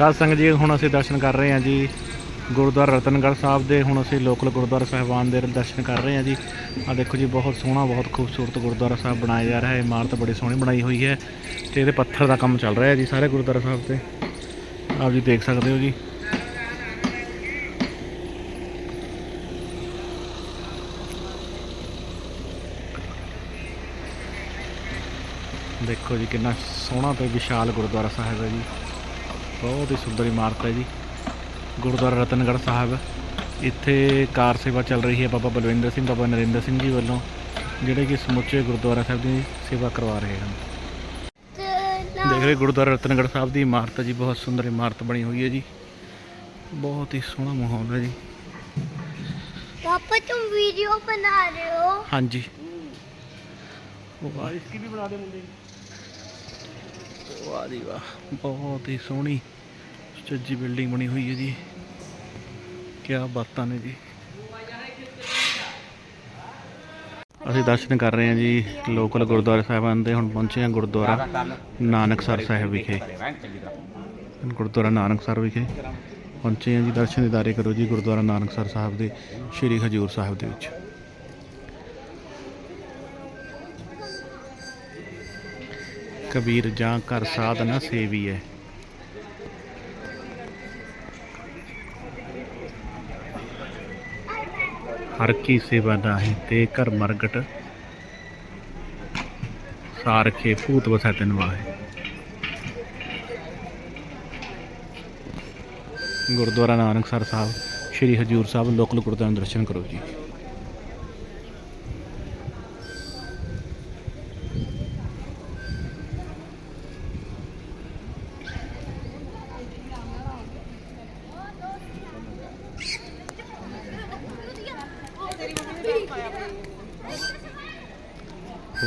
ਸਾਧ ਸੰਗਤ ਜੀ, ਹੁਣ ਅਸੀਂ ਦਰਸ਼ਨ ਕਰ ਰਹੇ ਹਾਂ ਜੀ ਗੁਰਦੁਆਰਾ ਰਤਨਗੜ੍ਹ ਸਾਹਿਬ ਦੇ। ਹੁਣ ਅਸੀਂ ਲੋਕਲ ਗੁਰਦੁਆਰਾ ਸਾਹਿਬਾਨ ਦੇ ਦਰਸ਼ਨ ਕਰ ਰਹੇ ਹਾਂ ਜੀ। ਆ ਦੇਖੋ ਜੀ, ਬਹੁਤ ਸੋਹਣਾ, ਬਹੁਤ ਖੂਬਸੂਰਤ ਗੁਰਦੁਆਰਾ ਸਾਹਿਬ ਬਣਾਇਆ ਜਾ ਰਿਹਾ ਹੈ। ਇਮਾਰਤ ਬੜੀ ਸੋਹਣੀ ਬਣਾਈ ਹੋਈ ਹੈ ਤੇ ਇਹਦੇ ਪੱਥਰ ਦਾ ਕੰਮ ਚੱਲ ਰਿਹਾ ਹੈ ਜੀ ਸਾਰੇ ਗੁਰਦੁਆਰਾ ਸਾਹਿਬ ਤੇ। ਆਪ ਜੀ ਦੇਖ ਸਕਦੇ ਹੋ ਜੀ। ਦੇਖੋ ਜੀ, ਕਿੰਨਾ ਸੋਹਣਾ ਤੇ ਵਿਸ਼ਾਲ ਗੁਰਦੁਆਰਾ ਸਾਹਿਬ ਹੈ ਜੀ। ਬਹੁਤ ਹੀ ਸੁੰਦਰ ਇਮਾਰਤ ਹੈ ਜੀ। ਗੁਰਦੁਆਰਾ ਰਤਨਗੜ੍ਹ ਸਾਹਿਬ। ਇੱਥੇ ਕਾਰ ਸੇਵਾ ਚੱਲ ਰਹੀ ਹੈ ਬਾਬਾ ਬਲਵਿੰਦਰ ਸਿੰਘ ਬਾਬਾ ਨਰਿੰਦਰ ਸਿੰਘ ਜੀ ਵੱਲੋਂ ਜਿਹੜੇ ਕਿ ਸਮੁੱਚੇ ਗੁਰਦੁਆਰਾ ਸਾਹਿਬ ਦੀ ਸੇਵਾ ਕਰਵਾ ਰਹੇ ਹਨ। ਦੇਖ ਰਹੇ ਗੁਰਦੁਆਰਾ ਰਤਨਗੜ੍ਹ ਸਾਹਿਬ ਦੀ ਇਮਾਰਤ ਹੈ ਜੀ ਬਹੁਤ ਸੁੰਦਰ ਇਮਾਰਤ ਬਣੀ ਹੋਈ ਹੈ ਜੀ। ਬਹੁਤ ਹੀ ਸੋਹਣਾ ਮਾਹੌਲ ਹੈ ਜੀ। ਪਾਪਾ ਤੁਮ ਵੀਡੀਓ ਬਣਾ ਰਹੇ ਹੋ? ਹਾਂਜੀ। ਉਹ ਇਸ ਕੀ ਵੀ ਬਣਾ ਦੇ ਮੁੰਡੇ। ਵਾਹ ਜੀ ਵਾਹ, ਬਹੁਤ ਹੀ ਸੋਹਣੀ ਸੱਜੀ ਬਿਲਡਿੰਗ ਬਣੀ ਹੋਈ ਹੈ ਜੀ। ਕੀ ਬਾਤਾਂ ਨੇ ਜੀ। ਅਸੀਂ ਦਰਸ਼ਨ ਕਰ ਰਹੇ ਹਾਂ ਜੀ ਲੋਕਲ ਗੁਰਦੁਆਰਾ ਸਾਹਿਬਾਨ ਦੇ, ਹੁਣ ਪਹੁੰਚੇ ਹਾਂ ਗੁਰਦੁਆਰਾ ਨਾਨਕਸਰ ਸਾਹਿਬ ਵਿਖੇ। ਗੁਰਦੁਆਰਾ ਨਾਨਕਸਰ ਵਿਖੇ। ਪਹੁੰਚੇ ਹਾਂ ਜੀ, ਦਰਸ਼ਨ ਦਿਦਾਰੇ ਕਰੋ ਜੀ ਗੁਰਦੁਆਰਾ ਨਾਨਕਸਰ ਸਾਹਿਬ ਦੇ, ਸ਼੍ਰੀ ਹਜੂਰ ਸਾਹਿਬ ਦੇ ਵਿੱਚ। ਕਬੀਰ ਜਾਂ ਘਰ ਸਾਧ ਨਾ ਸੇਵੀਐ। ਹਰ ਕੀ ਸੇਵਾ ਨਾਹੀਂ ਤੇ ਘਰ ਮਰਗਟ ਸਾਰਖੇ ਭੂਤ ਵਸੈ ਤਿਨ ਵਾਹੇ। ਗੁਰਦੁਆਰਾ ਨਾਨਕਸਰ ਸਾਹਿਬ, ਸ਼੍ਰੀ ਹਜੂਰ ਸਾਹਿਬ ਲੋਕਲ ਗੁਰਦੁਆਰਾ ਦਰਸ਼ਨ ਕਰੋ ਜੀ।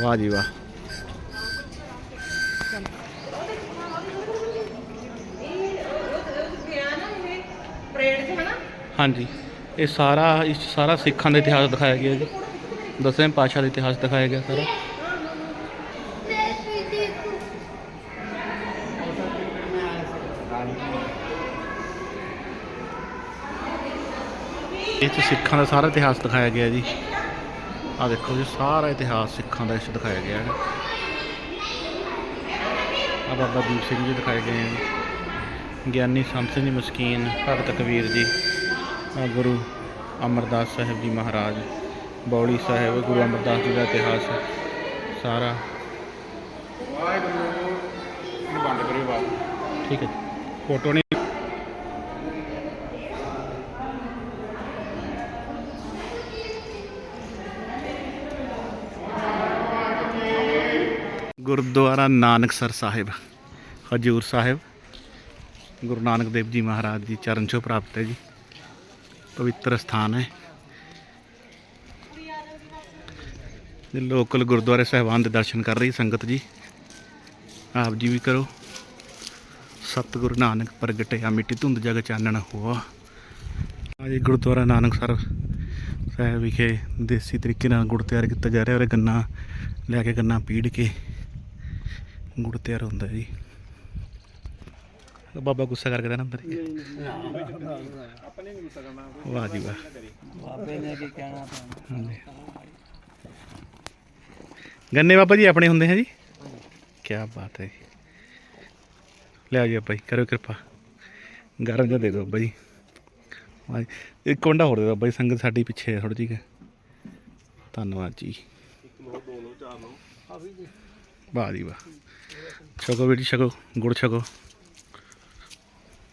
ਵਾਹ ਜੀ ਵਾਹ। ਹਾਂਜੀ। ਇਹ ਸਾਰਾ, ਇਸ ਸਾਰਾ ਸਿੱਖਾਂ ਦਾ ਇਤਿਹਾਸ ਦਿਖਾਇਆ ਗਿਆ ਜੀ। ਦਸਵੇਂ ਪਾਤਸ਼ਾਹ ਦਾ ਇਤਿਹਾਸ ਦਿਖਾਇਆ ਗਿਆ ਸਾਰਾ। ਇਹ ਤੇ ਸਿੱਖਾਂ ਦਾ ਸਾਰਾ ਇਤਿਹਾਸ ਦਿਖਾਇਆ ਗਿਆ ਜੀ। ਆ ਦੇਖੋ ਜੀ ਸਾਰਾ ਇਤਿਹਾਸ ਸਿੱਖਾਂ ਦਾ ਇਸ ਦਿਖਾਇਆ ਗਿਆ ਹੈ। ਆ ਬਾਬਾ ਦੀਪ ਸਿੰਘ ਜੀ ਦਿਖਾਏ ਗਏ ਹੈ ਜੀ ਗਿਆਨੀ ਸੰਤ ਸਿੰਘ ਜੀ ਮਸਕੀਨ ਭਗਤ ਕਬੀਰ ਜੀ ਆ ਗੁਰੂ ਅਮਰਦਾਸ ਸਾਹਿਬ ਜੀ ਮਹਾਰਾਜ ਬੌਲੀ ਸਾਹਿਬ ਗੁਰੂ ਅਮਰਦਾਸ ਜੀ ਦਾ ਇਤਿਹਾਸ ਸਾਰਾ। ਬੰਦ ਕਰਿਓ ਬਾਤ ਠੀਕ ਹੈ ਫੋਟੋ ਨਹੀਂ ਗੁਰਦੁਆਰਾ ਨਾਨਕਸਰ ਸਾਹਿਬ, ਹਜੂਰ ਸਾਹਿਬ। ਗੁਰੂ ਨਾਨਕ ਦੇਵ ਜੀ ਮਹਾਰਾਜ ਦੀ ਚਰਨ ਛੋਹ ਪ੍ਰਾਪਤ ਹੈ ਜੀ। ਪਵਿੱਤਰ ਸਥਾਨ ਹੈ। ਇਹ ਲੋਕਲ ਗੁਰਦੁਆਰੇ ਸਾਹਿਬਾਨ ਦੇ ਦਰਸ਼ਨ ਕਰ ਰਹੀ ਸੰਗਤ ਜੀ। ਆਪ ਜੀ ਵੀ ਕਰੋ। ਸਤਿਗੁਰੂ ਨਾਨਕ ਪ੍ਰਗਟਿਆ ਮਿੱਟੀ ਧੁੰਦ ਜਗ ਚਾਨਣ ਹੋਆ। ਅੱਜ ਗੁਰਦੁਆਰਾ ਨਾਨਕਸਰ ਸਾਹਿਬ ਵਿਖੇ ਦੇਸੀ ਤਰੀਕੇ ਨਾਲ ਗੁੜ ਤਿਆਰ ਕੀਤਾ ਜਾ ਰਿਹਾ ਔਰ ਗੰਨਾ ਲੈ ਕੇ ਗੰਨਾ ਪੀੜ ਕੇ ਗੁੜ ਤਿਆਰ ਹੁੰਦਾ ਜੀ। ਬਾਬਾ ਗੁੱਸਾ ਕਰਕੇ ਤਾਂ ਨਾ ਅੰਦਰ ਹੀ। ਆਪਣੇ ਨਹੀਂ ਗੁੱਸਾ ਕਰਨਾ ਵਾਹ ਜੀ ਵਾਹ। ਬਾਬੇ ਨੇ ਕੀ ਕਹਿਣਾ ਹਾਂਜੀ। ਗੰਨੇ ਬਾਬਾ ਜੀ ਆਪਣੇ ਹੁੰਦੇ ਹੈ ਜੀ? ਕੀ ਬਾਤ ਹੈ ਜੀ। ਲਿਆਓ ਜੀ ਜੀ ਕਰੋ ਕਿਰਪਾ। ਗਰਮ ਜਿਹਾ ਦੇ ਦਿਓ ਬਾਬਾ ਜੀ। ਵਾਹ ਜੀ। ਇੱਕ ਕੁੰਡਾ ਹੋਰ ਦੇ ਦਿਓ ਬਾਬਾ ਜੀ ਸੰਗਤ ਸਾਡੀ ਪਿੱਛੇ ਹੈ ਥੋੜੀ ਜਿਹੀ ਧੰਨਵਾਦ ਜੀ। ਵਾਹ ਜੀ ਵਾਹ। ਛਕੋ ਬੇਟੀ ਛਕੋ ਗੁੜ ਛਕੋ।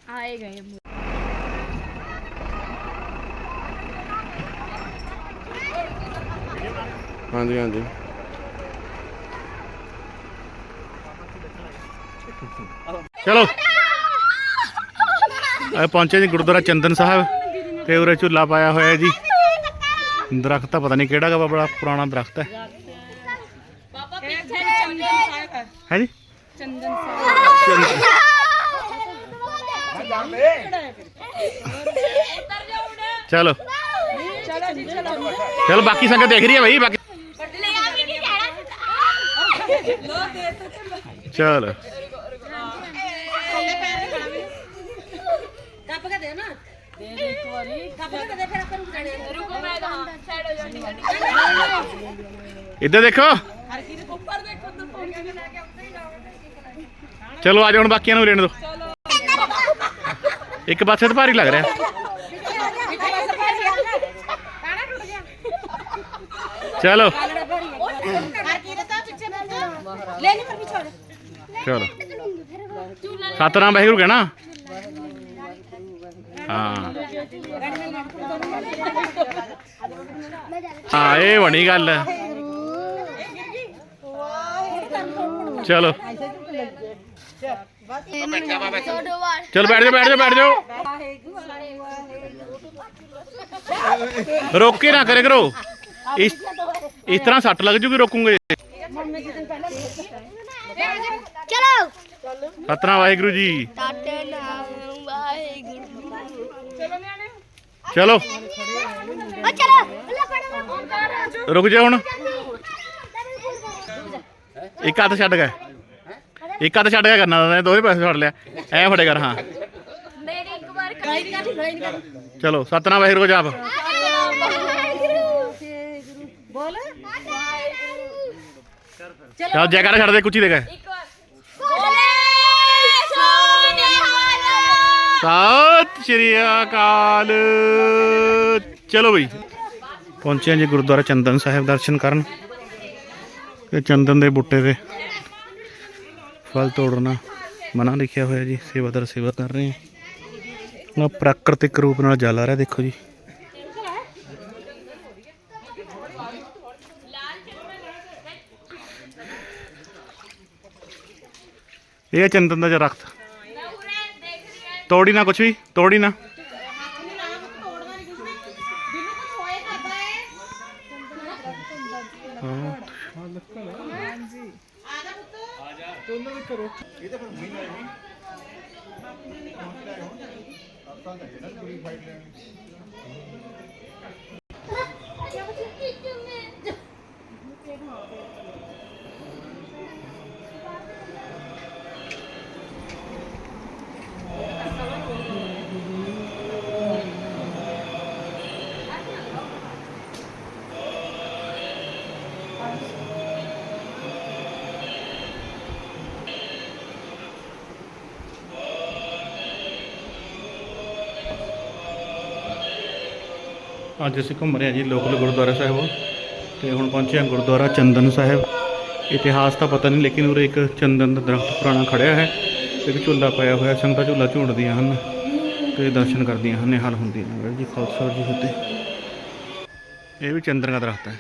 ਆਏ ਗਏ ਹਾਂਜੀ ਹਾਂਜੀ। ਚਲੋ। ਆ ਪਹੁੰਚੇ ਜੀ ਗੁਰਦੁਆਰਾ ਚੰਦਨ ਸਾਹਿਬ ਤੇ ਉਰੇ ਝੂਲਾ ਪਾਇਆ ਹੋਇਆ ਜੀ। ਦਰਖਤ ਤਾਂ ਪਤਾ ਨਹੀਂ ਕਿਹੜਾ ਗਾ ਬੜਾ ਪੁਰਾਣਾ ਦਰਖਤ ਹੈ। ਹੈ ਜੀ? ਚੰਦਨ ਸਾਹਿਬ ਚਲੋ ਚਲੋ ਜੀ ਚਲੋ ਚਲੋ ਬਾਕੀ ਸੰਗਤ ਦੇਖ ਰਹੀ ਹੈ ਭਾਈ ਬਾਕੀ ਲੋ ਚਲੋ ਆ ਜਾਓ ਹੁਣ ਬਾਕੀਆਂ ਨੂੰ ਵੀ ਦਿਓ ਇੱਕ ਪਾਸੇ ਤਾਂ ਭਾਰੀ ਲੱਗ ਰਿਹਾ। ਇੱਕ ਪਾਸੇ ਪੈ ਗਿਆ ਕਾਣਾ ਟੁੱਟ ਗਿਆ ਚਲੋ। ਚਲੋ। ਸਤਨਾਮ ਵਾਹਿਗੁਰੂ ਕਹਿਣਾ। ਹਾਂ। ਹਾਂ, ਇਹ ਬਣੀ ਗੱਲ। ਚਲੋ। ਚਲ ਬੈਠ ਜਾਓ ਬੈਠ ਜਾਓ ਬੈਠ ਜਾਓ। ਰੋਕ ਕੇ ਨਾ ਕਰੇ ਕਰੋ। ਇਸ ਇਸ ਤਰ੍ਹਾਂ ਸੱਟ ਲੱਗ ਜੂਗੀ ਰੋਕੂਗੇ। ਚਲੋ। ਸਤਨਾਮ ਵਾਹਿਗੁਰੂ ਜੀ। ਚਲੋ। ਓ ਚਲੋ ਰੁਕ ਜਾ ਹੁਣ। ਇੱਕ ਹੱਥ ਛੱਡ ਗਿਆ ਇੱਕ ਹੱਥ ਛੱਡ ਗਿਆ ਕਰਨਾ ਉਹਨੇ ਦੋਵੇਂ ਪੈਸੇ ਫੜ ਲਿਆ। ਐ ਫੜੇ ਕਰ ਹਾਂ। ਮੇਰੀ ਇੱਕ ਵਾਰ ਗਾਈ ਨਹੀਂ ਕਰਦੀ ਚਲੋ ਸਤਨਾਮ ਵਾਹਿਗੁਰੂ ਜਾਪ ਬੋਲ। ਚਲ ਜੈਕਾਰਾ ਛੱਡ ਦੇ ਕੁੱਚੀ ਦੇ ਗਏ। ਬੋਲੇ ਸੋਨੇ ਸਤਿ ਸ਼੍ਰੀ ਅਕਾਲ। ਚਲੋ ਬਈ। ਪਹੁੰਚੇ ਜੀ ਗੁਰਦੁਆਰਾ ਚੰਦਨ ਸਾਹਿਬ ਦਰਸ਼ਨ ਕਰਨ। ਤੇ ਚੰਦਨ ਦੇ ਬੂਟੇ ਤੇ। ਫਲ ਤੋੜਨਾ, ਮਨਾ ਲਿਖਿਆ ਹੋਇਆ ਜੀ ਸੇਵਾਦਾਰ ਸੇਵਾ ਕਰ ਰਹੇ ਆ ਪ੍ਰਾਕ੍ਰਿਤਿਕ ਰੂਪ ਨਾਲ ਜਲ ਆ ਰਿਹਾ, ਦੇਖੋ ਜੀ। ਇਹ ਚੰਦਨ ਦਾ ਦਰਖਤ ਤੋੜੀ ਨਾ ਕੁਛ ਵੀ, ਤੋੜੀ ਨਾ। あっ、やばくて行っておめでとう。ਅੱਜ ਅਸੀਂ ਘੁੰਮ ਰਹੇ ਹਾਂ ਜੀ ਲੋਕਲ ਗੁਰਦੁਆਰਾ ਸਾਹਿਬ ਤੇ ਹੁਣ ਪਹੁੰਚੇ ਹਾਂ ਗੁਰਦੁਆਰਾ ਚੰਦਨ ਸਾਹਿਬ। ਇਤਿਹਾਸ ਤਾਂ ਪਤਾ ਨਹੀਂ, ਲੇਕਿਨ ਉਰੇ ਇੱਕ ਚੰਦਨ ਦਾ ਦਰਖਤ ਪੁਰਾਣਾ ਖੜਿਆ ਹੈ ਇੱਕ ਝੂਲਾ ਪਾਇਆ ਹੋਇਆ, ਸੰਗਤਾਂ ਝੂਲਾ ਝੂਟਦੀਆਂ ਹਨ ਤੇ ਦਰਸ਼ਨ ਕਰਦੀਆਂ ਹਨ, ਨਿਹਾਲ ਹੁੰਦੀਆਂ ਨੇ ਜੀ, ਖਾਲਸਾ ਜੀ, ਫਤਿਹ। ਇਹ ਵੀ ਚੰਦਨ ਦਾ ਦਰਖਤ ਹੈ।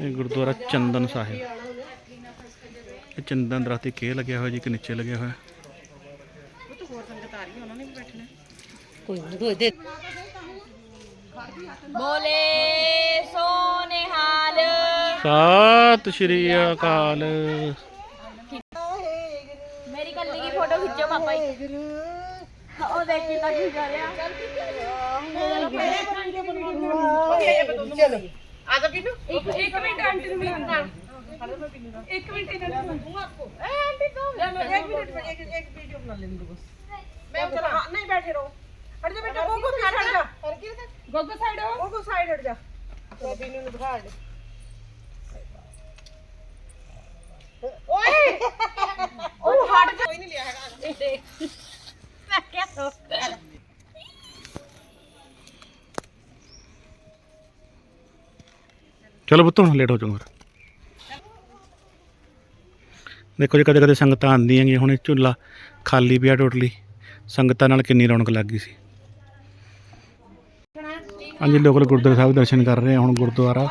ਇਹ ਗੁਰਦੁਆਰਾ ਚੰਦਨ ਸਾਹਿਬ। ਇਹ ਚੰਦਨ ਦਰਖਤ ਇੱਕ ਇਹ ਲੱਗਿਆ ਹੋਇਆ ਜੀ, ਇੱਕ ਨੀਚੇ ਲੱਗਿਆ ਹੋਇਆ। ਕੋਈ ਨਹੀਂ ਰੋਏ ਦੇ ਬੋਲੇ ਸੋ ਨਿਹਾਲ ਸਤਿ ਸ਼੍ਰੀ ਅਕਾਲ। ਮੇਰੀ ਕੱਲੀ ਦੀ ਫੋਟੋ ਖਿੱਚੋ ਪਾਪਾ ਜੀ। ਉਹ ਦੇਖ ਕਿੰਨਾ ਕੀ ਕਰ ਰਿਹਾ। ਚਲੋ ਆ ਜਾ ਪੀਨੂ ਇੱਕ ਇੱਕ ਮਿੰਟ ਆਂਟੀ ਨੂੰ ਇੱਕ ਮਿੰਟ ਇਹਨਾਂ ਨੂੰ ਮੰਗੂ ਆਪਕੋ ਐ ਆਂਟੀ ਇੱਕ ਮਿੰਟ ਇੱਕ ਵੀਡੀਓ ਬਣਾ ਲੈਂਦੇ ਬਸ ਮੈਂ ਨਹੀਂ ਬੈਠੇ ਰਹੋ। ਹਟ ਜਾ ਬੇਟਾ ਗੋਗੂ ਪਿੱਛੇ ਹਟ ਜਾ। ਗੋਗੂ ਸਾਈਡ ਹੋ। ਗੋਗੂ ਸਾਈਡ ਹਟ ਜਾ। ਤੇ ਨੂੰ ਦਿਖਾ ਦੇ। ਓਏ! ਉਹ ਹਟ ਜਾ। ਕੋਈ ਨਹੀਂ ਲਿਆ ਹੈਗਾ। ਮੈਂ ਕਿਹਾ ਤੋ। ਚਲੋ ਪੁੱਤ ਹੁਣ ਲੇਟ ਹੋ ਜਾਊਂਗਾ। ਦੇਖੋ ਜੀ ਕਦੇ ਕਦੇ ਸੰਗਤਾਂ ਆਉਂਦੀਆਂ ਗੀਆਂ। ਹੁਣ ਇਹ ਝੁੱਲਾ ਖਾਲੀ ਪਿਆ ਟੋਟਲੀ। ਸੰਗਤਾਂ ਨਾਲ ਕਿੰਨੀ ਰੌਣਕ ਲੱਗ ਗਈ ਸੀ। ਹਾਂਜੀ ਲੋਕਲ ਗੁਰਦੁਆਰਾ ਸਾਹਿਬ ਦਰਸ਼ਨ ਕਰ ਰਹੇ ਹਾਂ ਹੁਣ ਗੁਰਦੁਆਰਾ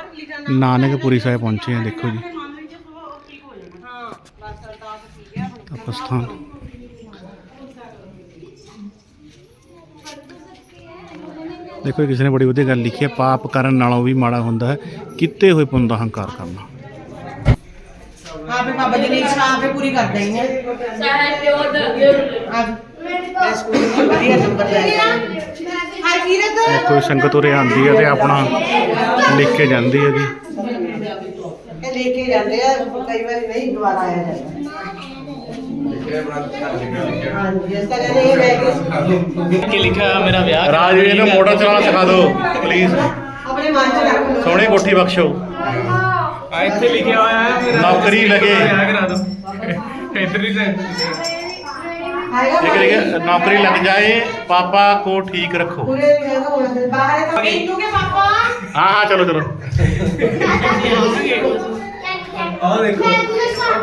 ਨਾਨਕਪੁਰੀ ਸਾਹਿਬ ਪਹੁੰਚੇ ਆ ਦੇਖੋ ਜੀ। ਤਪਸਥਾਨ ਦੇਖੋ ਕਿਸੇ ਨੇ ਬੜੀ ਵਧੀਆ ਗੱਲ ਲਿਖੀ ਹੈ ਪਾਪ ਕਰਨ ਨਾਲੋਂ ਵੀ ਮਾੜਾ ਹੁੰਦਾ ਹੈ ਕਿਤੇ ਹੋਏ ਪੁੰਨ ਦਾ ਹੰਕਾਰ ਕਰਨਾ। ਆਪੇ ਬਾਬਾ ਜੀ ਨੇ ਇੱਛਾ ਆਪੇ ਪੂਰੀ ਕਰ ਦੇਣੀ ਹੈ। ਸਾਹਿਬ ਪਿਓ ਦਾ ਅੱਜ ਮੈਂ ਸਕੂਲ ਵਿੱਚ ਵਧੀਆ ਨੰਬਰ ਲੈ ਕੇ ਆਈ। ਇਹ ਕੋਈ ਸੰਗਤ ਉਰੇ ਆਉਂਦੀ ਹੈ ਤੇ ਆਪਣਾ ਲਿਖ ਕੇ ਜਾਂਦੀ ਹੈ ਜੀ ਇਹ ਲੈ ਕੇ ਜਾਂਦੇ ਆ ਕਈ ਵਾਰੀ ਨਹੀਂ ਦੁਬਾਰਾ ਆਇਆ ਜਾਂਦਾ ਹਾਂਜੀ ਇਸ ਤਰ੍ਹਾਂ ਇਹ ਲੈ ਕੇ ਕੀ ਲਿਖਿਆ ਮੇਰਾ ਵਿਆਹ ਰਾਜਵੀਰ ਨੂੰ ਮੋਟਰ ਚਲਾਉਣਾ ਸਿਖਾ ਦਿਓ ਪਲੀਜ਼ ਆਪਣੇ ਮਨ ਚ ਰੱਖ ਲਓ। ਸੋਹਣੀ ਕੋਠੀ ਬਖਸ਼ੋ। ਆ ਇੱਥੇ ਲਿਖਿਆ ਹੋਇਆ ਹੈ ਮੇਰਾ ਨੌਕਰੀ ਲੱਗੇ। ਵਿਆਹ ਕਰਾ ਦੋ ਇੱਧਰ ਹੀ ਤੇ ठीक है ठीक है नौकरी लग जाए पापा को ठीक रखो हाँ हाँ चलो चलो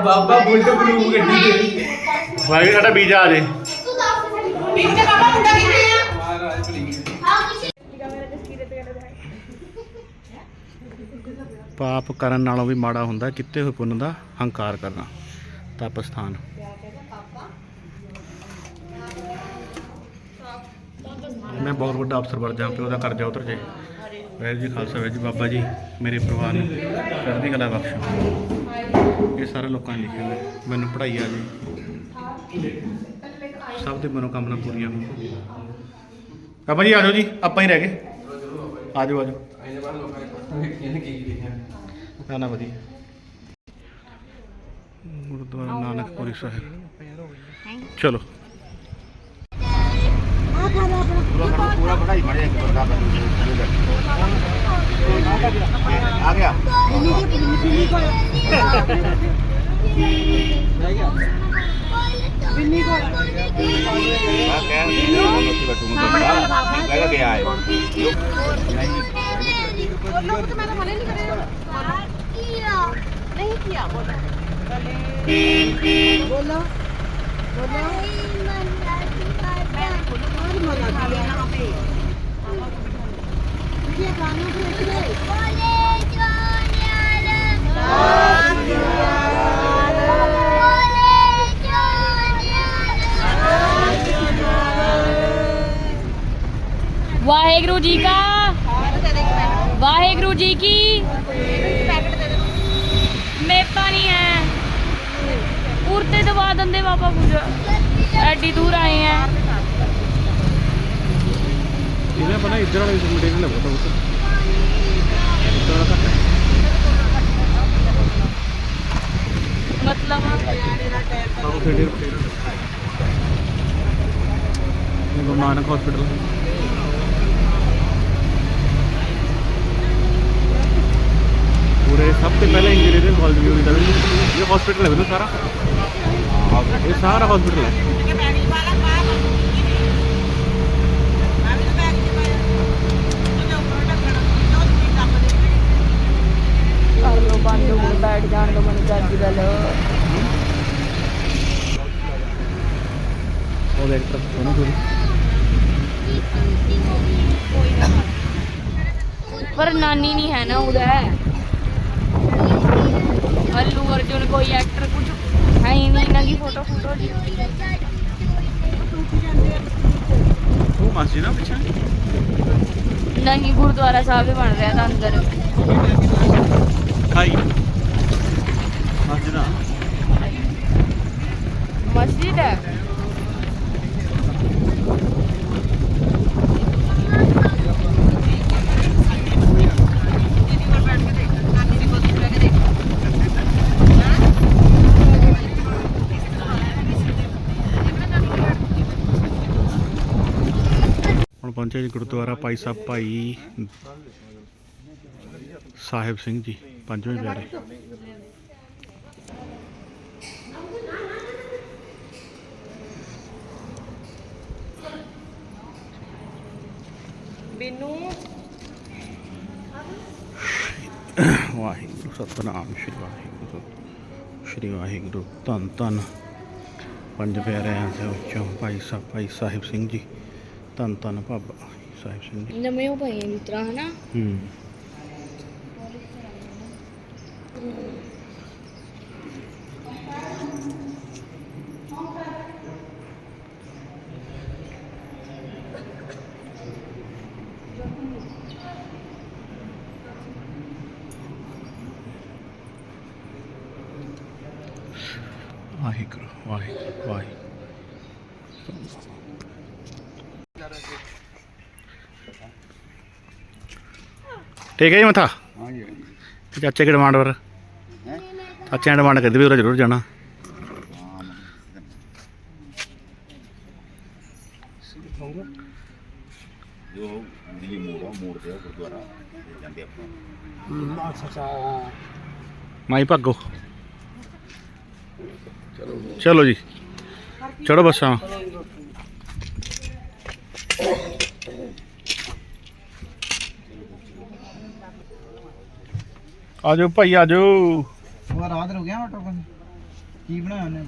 ਬਾਬਾ ਬੁਲਟ ਬਲੂ ਗੱਡੀ ਦੇ ਵਾਹਿਗੁਰੂ ਸਾਡਾ ਬੀਜਾ ਆ ਜੇ। ਪਿੱਛੇ ਬਾਬਾ ਮੁੰਡਾ ਕਿੱਥੇ ਆ? ਪਾਪ ਕਰਨ ਨਾਲੋਂ ਵੀ ਮਾੜਾ ਹੁੰਦਾ ਕਿਤੇ ਹੋਏ ਪੁੰਨ ਦਾ? ਹੰਕਾਰ ਕਰਨਾ। ਤਪਸਥਾਨ ਮੈਂ ਬਹੁਤ ਵੱਡਾ ਅਫਸਰ ਬਣ ਜਾਂ, ਪਿਓ ਦਾ ਕਰਜ਼ਾ ਉਤਰ ਜੇ। ਵੈਰ ਜੀ ਖਾਲਸਾ ਵੈਰ ਜੀ ਬਾਬਾ ਜੀ, ਮੇਰੇ ਪਰਿਵਾਰ ਨੂੰ ਚੜ੍ਹਦੀ ਕਲਾ ਬਖਸ਼ੋ। ਇਹ ਸਾਰੇ ਲੋਕਾਂ ਨੇ ਲਿਖਿਆ ਹੋਇਆ। ਮੈਨੂੰ ਪੜ੍ਹਾਈ ਆ ਜੀ। ਸਭ ਦੇ ਮਨੋਕਾਮਨਾ ਪੂਰੀਆਂ ਹੋਣ। ਬਾਬਾ ਜੀ, ਆ ਜਾਓ ਜੀ, ਆਪਾਂ ਹੀ ਰਹਿ ਗਏ। ਆ ਜਾਓ ਆ ਜਾਓ। ਇਹਦੇ ਨਾ ਨਾ, ਵਧੀਆ। ਗੁਰਦੁਆਰਾ ਨਾਨਕਪੁਰੀ ਸਾਹਿਬ। ਚਲੋ। पूरा पढ़ाई पढ़े एक बंदा आ गया गया है नहीं किया बोलो बोलो बोलो ਵਾਹਿਗੁਰੂ ਜੀ ਕਾ ਵਾਹਿਗੁਰੂ ਜੀ ਕੀ ਮੇਪਾ ਨਹੀਂ ਹੈ। ਉਰਤੇ ਦਵਾ ਦਿੰਦੇ ਬਾਬਾ ਕੁਝ ਐਡੀ ਦੂਰ ਆਏ ਹੈ ਇਹਨੇ ਪਤਾ ਇੱਧਰ ਵਾਲੇ ਮਟੀਰੀਅਲ ਹੈ ਬਹੁਤ। ਘੱਟ ਹੈ ਆਹ ਫੇਡੇ ਇਹ ਨਾਨਕ ਹਸਪੀਟਲ ਪਹਿਲਾਂ ਇੰਜੀਨੀਅਰਿੰਗ ਕਾਲਜ ਵੀ ਹੋਈ ਤਾਂ ਇਹ ਹਸਪੀਟਲ ਹੈ ਨਾ ਸਾਰਾ ਇਹ ਸਾਰਾ ਹਸਪੀਟਲ ਹੈ ਕਰ ਲੋ ਬੰਦ ਹੋ ਬੈਠ ਜਾਣ ਦੋ ਮੈਨੂੰ ਚੱਜ ਗੱਲ ਉਹ ਦੇਖ ਤੱਕ ਸੋਨੂੰ ਥੋੜੀ ਪਰ ਨਾਨੀ ਨਹੀਂ ਹੈ ਨਾ ਉਹਦਾ। ਅੱਲੂ ਅਰਜੁਨ ਕੋਈ ਐਕਟਰ ਕੁਝ ਹੈ ਹੀ ਨਹੀਂ ਇਹਨਾਂ ਦੀ ਫੋਟੋ ਫੋਟੋ ਦੀ ਉਹ ਮਾਸੀ ਨਾ ਪਿੱਛੇ। ਨਹੀਂ ਗੁਰਦੁਆਰਾ ਸਾਹਿਬ ਹੀ ਬਣ ਰਿਹਾ ਤਾਂ ਅੰਦਰ ਖਾਈ ਮਾਸੀ ਨਾ ਮਸਜਿਦ ਹੈ ਹੁਣ ਪਹੁੰਚੇ ਜੀ ਗੁਰਦੁਆਰਾ ਭਾਈ ਸਾਹਿਬ ਭਾਈ ਸਾਹਿਬ ਸਿੰਘ ਜੀ। ਪੰਜਵੇਂ ਪਿਆਰੇ ਬਿੰਨੂ। ਵਾਹਿਗੁਰੂ ਸਤਨਾਮ ਸ਼੍ਰੀ ਵਾਹਿਗੁਰੂ। ਸ਼੍ਰੀ ਵਾਹਿਗੁਰੂ ਧੰਨ ਧੰਨ। ਪੰਜ ਪਿਆਰਿਆਂ ਦੇ ਵਿੱਚੋਂ ਭਾਈ ਸਾਹਿਬ ਭਾਈ ਸਾਹਿਬ ਸਿੰਘ ਜੀ। ਧੰਨ ਧੰਨ ਬਾਬਾ ਸਾਹਿਬ ਸਿੰਘ ਜੀ। ਨਵੇਂ ਉਹ ਨੇ ਮਿੱਤਰਾ ਹਨਾ? ਹੂੰ। ਵਾਹਿਗੁਰੂ ਵਾਹਿਗੁਰੂ ਵਾਹਿਗੁਰੂ। ਠੀਕ ਹੈ ਜੀ ਮਥਾ? ਹਾਂਜੀ। ਚਾਚੇ ਕੇ ਡਿਮਾਂਡ ਪਰ ਹੈ? ਅੱਛਾ ਡਿਮਾਂਡ ਕਰਦੇ ਵੀ ਉਹ ਜ਼ਰੂਰ ਜਾਣਾ। ਜੋ ਦਿੱਲੀ ਮੋੜ ਆ ਮੋੜ ਤੇ ਆ ਗੁਰਦੁਆਰਾ। ਤੇ ਜਾਂਦੇ ਆਪਾਂ। ਮਾਈ ਭਾਗੋ। ਚਲੋ ਜੀ। ਚੜੋ ਬੱਸਾਂ। ਆਜੋ ਭਾਈ, ਆਜੋ। ਉਹ ਰਾਤ ਹੋ ਗਿਆ ਆਟੋ ਕੀ ਬਣਾਇਆ ਉਹਨੇ